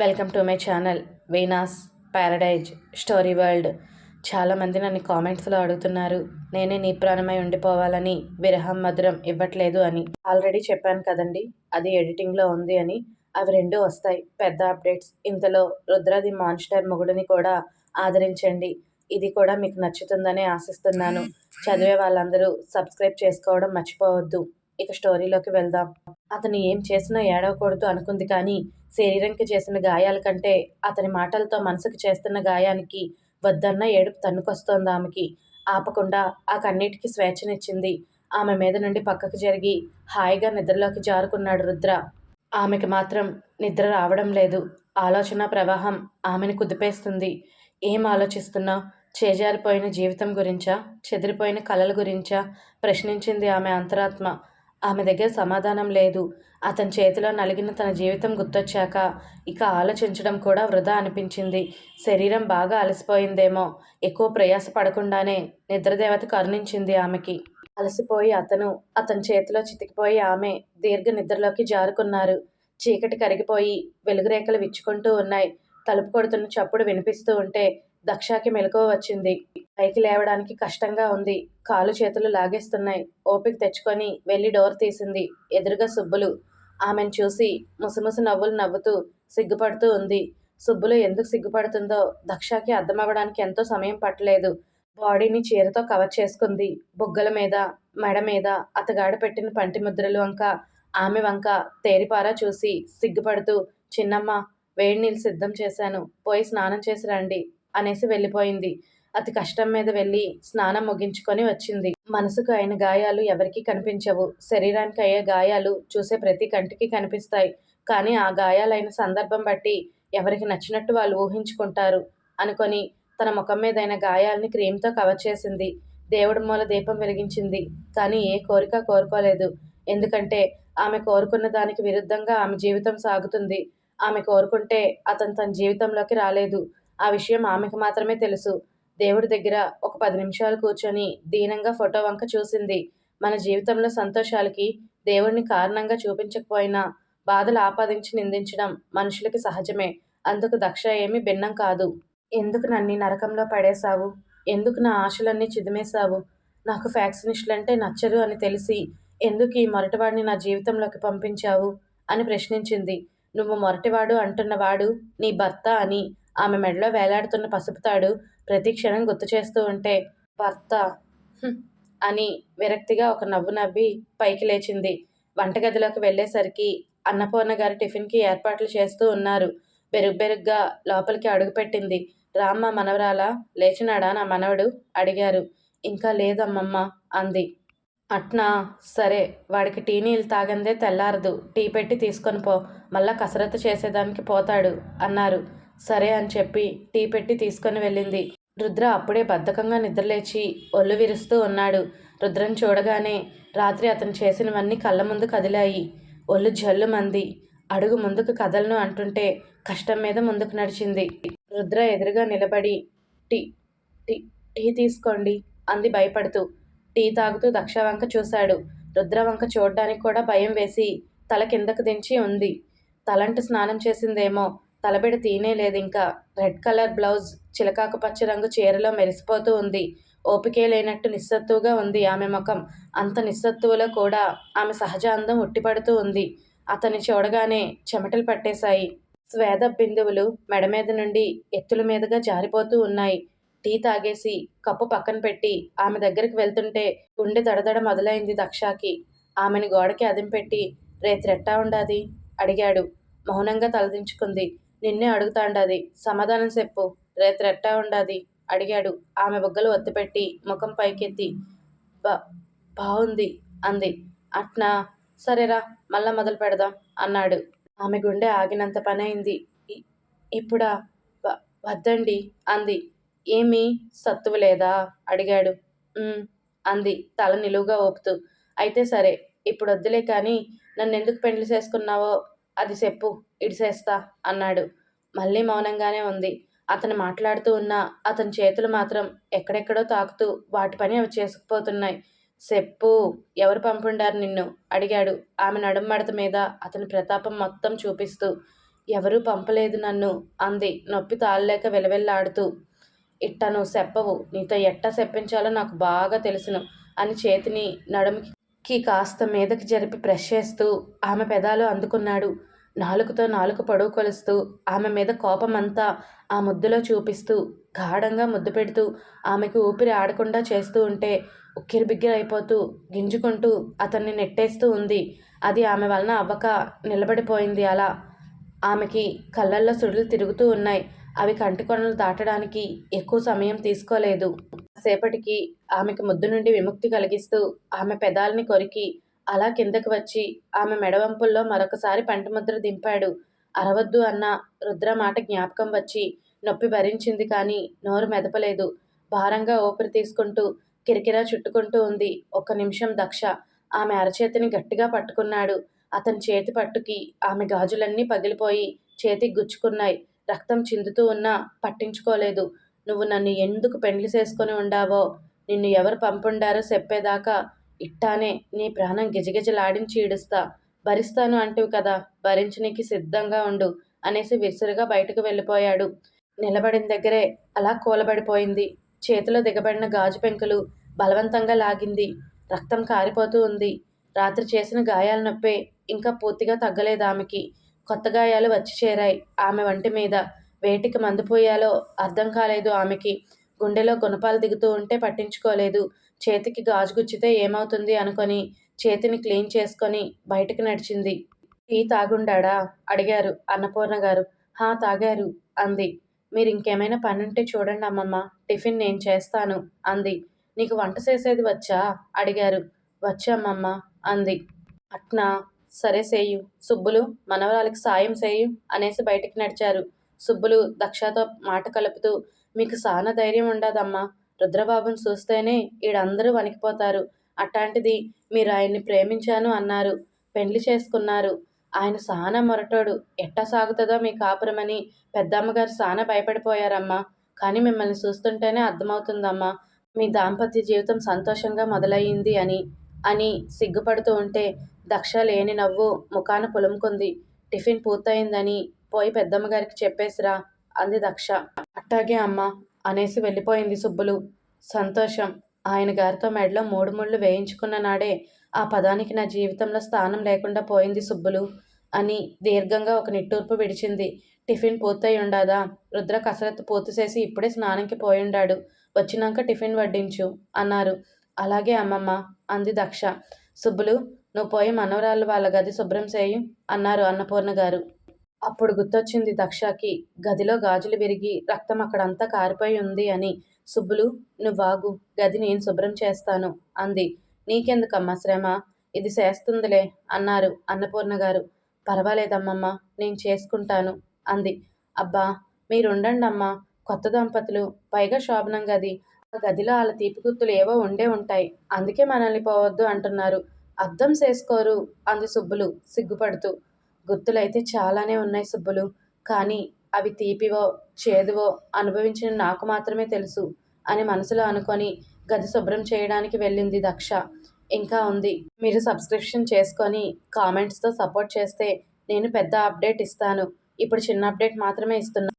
Welcome to my channel Veena's paradise story world చాలామంది నన్ను కామెంట్స్లో అడుగుతున్నారు నేనే నీ ప్రాణమై ఉండిపోవాలని విరహం మధురం ఇవ్వట్లేదు అని. ఆల్రెడీ చెప్పాను కదండి అది ఎడిటింగ్లో ఉంది అని. అవి రెండు వస్తాయి. పెద్ద అప్డేట్స్. ఇంతలో రుద్రది మాన్స్టర్ మొగుడిని కూడా ఆదరించండి. ఇది కూడా మీకు నచ్చుతుందని ఆశిస్తున్నాను. చదివే వాళ్ళందరూ సబ్స్క్రైబ్ చేసుకోవడం మర్చిపోవద్దు. ఇక స్టోరీలోకి వెళ్దాం. అతను ఏం చేసినా ఏడవకూడదు అనుకుంది కానీ శరీరంకి చేసిన గాయాల కంటే అతని మాటలతో మనసుకు చేస్తున్న గాయానికి వద్దన్న ఏడుపు తన్నుకొస్తోంది ఆమెకి. ఆపకుండా ఆ కన్నీటికి స్వేచ్ఛనిచ్చింది. ఆమె మీద నుండి పక్కకు జరిగి హాయిగా నిద్రలోకి జారుకున్నాడు రుద్ర. ఆమెకి మాత్రం నిద్ర రావడం లేదు. ఆలోచన ప్రవాహం ఆమెను కుదిపేస్తుంది. ఏం ఆలోచిస్తున్నా? చేజారిపోయిన జీవితం గురించా? చెదిరిపోయిన కలల గురించా? ప్రశ్నించింది ఆమె అంతరాత్మ. ఆమె దగ్గర సమాధానం లేదు. అతని చేతిలో నలిగిన తన జీవితం గుర్తొచ్చాక ఇక ఆలోచించడం కూడా వృధా అనిపించింది. శరీరం బాగా అలసిపోయిందేమో. ఎక్కువ ప్రయాస పడకుండానే నిద్రదేవత కరుణించింది ఆమెకి. అలసిపోయి అతను అతని చేతిలో చితికిపోయి ఆమె దీర్ఘ నిద్రలోకి జారుకున్నారు. చీకటి కరిగిపోయి వెలుగురేఖలు విచ్చుకుంటూ ఉన్నాయి. తలుపు కొడుతున్న చప్పుడు వినిపిస్తూ ఉంటే దక్షాకి మెలకువ వచ్చింది. పైకి లేవడానికి కష్టంగా ఉంది. కాలు చేతులు లాగేస్తున్నాయి. ఓపిక తెచ్చుకొని వెళ్ళి డోర్ తీసింది. ఎదురుగా సుబ్బులు. ఆమెను చూసి ముసిముసి నవ్వులు నవ్వుతూ సిగ్గుపడుతూ ఉంది. సుబ్బులు ఎందుకు సిగ్గుపడుతుందో దక్షాకి అర్థమవ్వడానికి ఎంతో సమయం పట్టలేదు. బాడీని చీరతో కవర్ చేసుకుంది. బుగ్గల మీద మెడ మీద అతగాడు పెట్టిన పంటి ముద్రలు వంక ఆమె వంక తేరిపారా చూసి సిగ్గుపడుతూ చిన్నమ్మ వేడి నీళ్ళు సిద్ధం చేశాను. పోయి స్నానం చేసి రండి. అనేసి వెళ్ళిపోయింది. అతి కష్టం మీద వెళ్ళి స్నానం ముగించుకొని వచ్చింది. మనసుకు అయిన గాయాలు ఎవరికీ కనిపించవు. శరీరానికి అయ్యే గాయాలు చూసే ప్రతి కంటికి కనిపిస్తాయి. కానీ ఆ గాయాలైన సందర్భం బట్టి ఎవరికి నచ్చినట్టు వాళ్ళు ఊహించుకుంటారు అనుకొని తన ముఖం మీదైన గాయాలని క్రీమ్తో కవర్ చేసింది. దేవుడి మూల దీపం వెలిగించింది. కానీ ఏ కోరిక కోరుకోలేదు. ఎందుకంటే ఆమె కోరుకున్న దానికి విరుద్ధంగా ఆమె జీవితం సాగుతుంది. ఆమె కోరుకుంటే అతను తన జీవితంలోకి రాలేదు. ఆ విషయం ఆమెకు మాత్రమే తెలుసు. దేవుడి దగ్గర ఒక పది నిమిషాలు కూర్చొని దీనంగా ఫోటో వంక చూసింది. మన జీవితంలో సంతోషాలకి దేవుడిని కారణంగా చూపించకపోయినా బాధలు ఆపాదించి నిందించడం మనుషులకి సహజమే. అందుకు దక్ష ఏమీ భిన్నం కాదు. ఎందుకు నన్ను నరకంలో పడేశావు? ఎందుకు నా ఆశలన్నీ చిదిమేశావు? నాకు ఫ్యాక్సినిస్టులంటే నచ్చరు అని తెలిసి ఎందుకు ఈ మొరటివాడిని నా జీవితంలోకి పంపించావు? అని ప్రశ్నించింది. నువ్వు మొరటివాడు అంటున్నవాడు నీ భర్త అని ఆమె మెడలో వేలాడుతున్న పసుపుతాడు ప్రతి క్షణం గుర్తు చేస్తూ ఉంటే భర్త! అని విరక్తిగా ఒక నవ్వు నవ్వి పైకి లేచింది. వంటగదిలోకి వెళ్ళేసరికి అన్నపూర్ణ గారు టిఫిన్కి ఏర్పాట్లు చేస్తూ ఉన్నారు. బెరుగు బెరుగ్గా లోపలికి అడుగుపెట్టింది రామ్మ మనవరాలా? లేచినాడా నా మనవడు? అడిగారు. ఇంకా లేదమ్మమ్మ అంది. అట్నా? సరే వాడికి టీ నీళ్ళు తాగందే తెల్లారదు. టీ పెట్టి తీసుకొని పో. మళ్ళా కసరత్తు చేసేదానికి పోతాడు అన్నారు. సరే అని చెప్పి టీ పెట్టి తీసుకొని వెళ్ళింది. రుద్ర అప్పుడే బద్ధకంగా నిద్రలేచి ఒళ్ళు విరుస్తూ ఉన్నాడు. రుద్రం చూడగానే రాత్రి అతను చేసినవన్నీ కళ్ళ ముందు కదిలాయి. ఒళ్ళు జల్లు మంది అడుగు ముందుకు కదలను అంటుంటే కష్టం మీద ముందుకు నడిచింది. రుద్ర ఎదురుగా నిలబడి టీ టీ టీ తీసుకోండి అంది భయపడుతూ. టీ తాగుతూ దక్ష వంక చూశాడు. రుద్ర వంక చూడడానికి కూడా భయం వేసి తల కిందకు దించి ఉంది. తలంటు స్నానం చేసిందేమో తలబిడ తీనే లేదు. ఇంకా రెడ్ కలర్ బ్లౌజ్ చిలకాకు పచ్చ రంగు చీరలో మెరిసిపోతూ ఉంది. ఓపికే లేనట్టు నిస్సత్తువుగా ఉంది ఆమె ముఖం. అంత నిస్సత్తువులో కూడా ఆమె సహజ అందం ఉట్టిపడుతూ ఉంది. అతన్ని చూడగానే చెమటలు పట్టేశాయి. స్వేద బిందువులు మెడ మీద నుండి ఎత్తుల మీదుగా జారిపోతూ ఉన్నాయి. టీ తాగేసి కప్పు పక్కన పెట్టి ఆమె దగ్గరికి వెళ్తుంటే గుండె దడదడ మొదలైంది దక్షాకి. ఆమెను గోడకి అదింపెట్టి రేత్రెట్టా ఉండాది? అడిగాడు. మౌనంగా తలదించుకుంది. నిన్నే అడుగుతాండాది. సమాధానం చెప్పు. రేత్రెట్టా ఉండాది. అడిగాడు. ఆమె బుగ్గలు ఒత్తిపెట్టి ముఖం పైకెత్తి. బా బాగుంది అంది. అట్నా? సరేరా మళ్ళా మొదలు పెడదాం అన్నాడు. ఆమె గుండె ఆగినంత పని అయింది ఇప్పుడా? వద్దండి అంది. ఏమీ? సత్తువు లేదా? అడిగాడు. అంది తల నిలువుగా ఊపుతూ. అయితే సరే ఇప్పుడు వద్దులే కానీ నన్ను ఎందుకు పెండ్లి చేసుకున్నావో? అది చెప్పు ఇడిసేస్తా అన్నాడు. మళ్ళీ మౌనంగానే ఉంది. అతను మాట్లాడుతూ ఉన్నా అతని చేతులు మాత్రం ఎక్కడెక్కడో తాకుతూ వాటి పని అవి చేసుకుపోతున్నాయి. చెప్పు ఎవరు పంపుండారు నిన్ను? అడిగాడు. ఆమె నడుం మడత మీద అతని ప్రతాపం మొత్తం చూపిస్తూ. ఎవరూ పంపలేదు నన్ను అంది నొప్పి తాళలేక వెలవెల్లాడుతూ. ఇట్ట నువ్వు చెప్పవు. నీతో ఎట్ట చెప్పించాలో నాకు బాగా తెలుసును అని చేతిని నడుముకి కి కాస్త మీదకి జరిపి ప్రెస్ చేస్తూ ఆమె పెదాలు అందుకున్నాడు. నాలుకతో నాలుక పొడవు కొలుస్తూ ఆమె మీద కోపమంతా ఆ ముద్దులో చూపిస్తూ గాఢంగా ముద్దు పెడుతూ ఆమెకు ఊపిరి ఆడకుండా చేస్తూ ఉంటే ఉక్కిరి బిగ్గిరి అయిపోతూ గింజుకుంటూ అతన్ని నెట్టేస్తూ ఉంది. అది ఆమె వలన అవ్వక నిలబడిపోయింది అలా. ఆమెకి కళ్ళల్లో సుడులు తిరుగుతూ ఉన్నాయి. అవి కంటికొనలు దాటడానికి ఎక్కువ సమయం తీసుకోలేదు. సేపటికి ఆమెకు ముద్దు నుండి విముక్తి కలిగిస్తూ ఆమె పెదాలని కొరికి అలా కిందకు వచ్చి ఆమె మెడవంపుల్లో మరొకసారి పంటముద్ర దింపాడు. అరవద్దు అన్న రుద్ర మాట జ్ఞాపకం వచ్చి నొప్పి భరించింది కానీ నోరు మెదపలేదు. భారంగా ఊపిరి తీసుకుంటూ కిరికిరా చుట్టుకుంటూ ఉంది. ఒక్క నిమిషం దక్ష. ఆమె అరచేతిని గట్టిగా పట్టుకున్నాడు. అతని చేతి పట్టుకి ఆమె గాజులన్నీ పగిలిపోయి చేతికి గుచ్చుకున్నాయి. రక్తం చిందుతూ ఉన్నా పట్టించుకోలేదు. నువ్వు నన్ను ఎందుకు పెండ్లి చేసుకొని ఉండావో? నిన్ను ఎవరు పంపుండారో చెప్పేదాకా ఇట్టానే నీ ప్రాణం గిజగిజలాడించి ఈడుస్తా. భరిస్తాను అంటివి కదా భరించనీకి సిద్ధంగా ఉండు అనేసి విసురుగా బయటకు వెళ్ళిపోయాడు. నిలబడిన దగ్గరే అలా కూలబడిపోయింది. చేతిలో దిగబడిన గాజు పెంకులు బలవంతంగా లాగింది. రక్తం కారిపోతూ ఉంది. రాత్రి చేసిన గాయాల నొప్పే ఇంకా పూర్తిగా తగ్గలేదు ఆమెకి. కొత్త గాయాలు వచ్చి చేరాయి ఆమె వంటి మీద. వేటికి మందుపోయాలో అర్థం కాలేదు ఆమెకి. గుండెలో గుణపాలు దిగుతూ ఉంటే పట్టించుకోలేదు. చేతికి గాజు గుచ్చితే ఏమవుతుంది అనుకొని చేతిని క్లీన్ చేసుకొని బయటకు నడిచింది. టీ తాగుండాడా? అడిగారు అన్నపూర్ణ గారు హా తాగారు అంది. మీరు ఇంకేమైనా పని ఉంటే చూడండి అమ్మమ్మ టిఫిన్ నేను చేస్తాను అంది. నీకు వంట చేసేది వచ్చా? అడిగారు. వచ్చామమ్మ అంది. అట్నా? సరే సేయు. సుబ్బులు మనవరాలికి సాయం సేయు అనేసి బయటికి నడిచారు. సుబ్బులు దక్షతో మాట కలుపుతూ మీకు సాన ధైర్యం ఉండదమ్మా. రుద్రబాబుని చూస్తేనే ఈడందరూ వణికిపోతారు. అట్లాంటిది మీరు ఆయన్ని ప్రేమించాను అన్నారు. పెళ్ళి చేసుకున్నారు. ఆయన సాన మొరటోడు. ఎట్టా సాగుతుందో మీ కాపురమని పెద్దమ్మగారు సాన భయపడిపోయారమ్మా. కానీ మిమ్మల్ని చూస్తుంటేనే అర్థమవుతుందమ్మా. మీ దాంపత్య జీవితం సంతోషంగా మొదలయ్యింది అని అని సిగ్గుపడుతూ ఉంటే దక్ష లేని నవ్వు ముఖాన పులుముకుంది. టిఫిన్ పూర్తయిందని పోయి పెద్దమ్మ గారికి చెప్పేసిరా అంది దక్ష. అట్టాగే అమ్మా అనేసి వెళ్ళిపోయింది సుబ్బులు. సంతోషం. ఆయన గారితో మెడలో మూడు ముళ్ళు వేయించుకున్న నాడే ఆ పదానికి నా జీవితంలో స్థానం లేకుండా పోయింది సుబ్బులు అని దీర్ఘంగా ఒక నిట్టూర్పు విడిచింది. టిఫిన్ పూర్తయి ఉండాదా రుద్ర కసరత్తు పూర్తి చేసి ఇప్పుడే స్నానంకి పోయిండాడు. వచ్చినాక టిఫిన్ వడ్డించు అన్నారు. అలాగే అమ్మమ్మ అంది దక్ష. సుబ్బులు నువ్వు పోయి మనవరాళ్ళు వాళ్ళ గది శుభ్రం చేయి అన్నారు అన్నపూర్ణ గారు. అప్పుడు గుర్తొచ్చింది దక్షకి. గదిలో గాజులు విరిగి రక్తం అక్కడంతా కారిపోయి ఉంది అని. సుబ్బులు నువ్వాగు గది నేను శుభ్రం చేస్తాను అంది. నీకెందుకమ్మా శ్రమ? ఇది చేస్తుందిలే అన్నారు అన్నపూర్ణ గారు పర్వాలేదమ్మమ్మ నేను చేసుకుంటాను అంది. అబ్బా మీరుండండి అమ్మా కొత్త దంపతులు పైగా శోభనం గది. ఆ గదిలో వాళ్ళ తీపి గుర్తులు ఏవో ఉండే ఉంటాయి. అందుకే మనల్ని పోవద్దు అంటున్నారు. అర్థం చేసుకోరు అంది సుబ్బులు సిగ్గుపడుతూ. గుర్తులైతే చాలానే ఉన్నాయి సుబ్బులు. కానీ అవి తీపివో చేదువో అనుభవించిన నాకు మాత్రమే తెలుసు అని మనసులో అనుకొని గది శుభ్రం చేయడానికి వెళ్ళింది దక్ష. ఇంకా ఉంది. మీరు సబ్స్క్రిప్షన్ చేసుకొని కామెంట్స్తో సపోర్ట్ చేస్తే నేను పెద్ద అప్డేట్ ఇస్తాను. ఇప్పుడు చిన్న అప్డేట్ మాత్రమే ఇస్తున్నాను